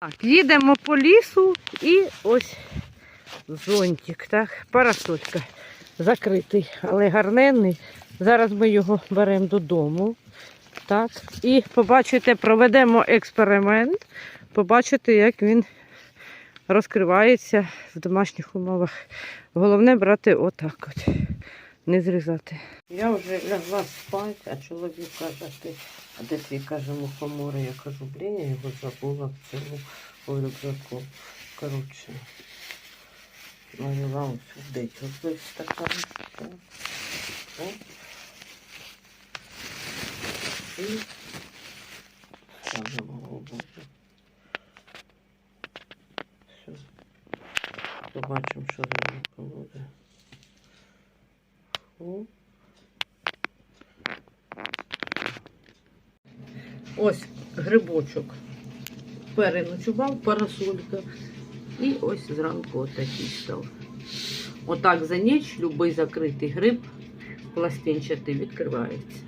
Так, їдемо по лісу і ось зонтик, так, парасолька закритий, але гарненний. Зараз ми його беремо додому. Так, і побачите, проведемо експеримент, побачите, як він розкривається в домашніх умовах. Головне брати отак от, не зрізати. Я вже лягла спати, а чоловік каже, ти, а де твій каже мухомори? Я кажу, блін, я його забула в цьому у рюкзаку. Коротше, налила ось сюди ось стакан. Так. Оп. І ставимо воду. Все. Побачимо, що з ним буде. Фу. Ось грибочок. Переночував парасолька. І ось зранку отакий став. Отак за ніч любий закритий гриб пластинчатий відкривається.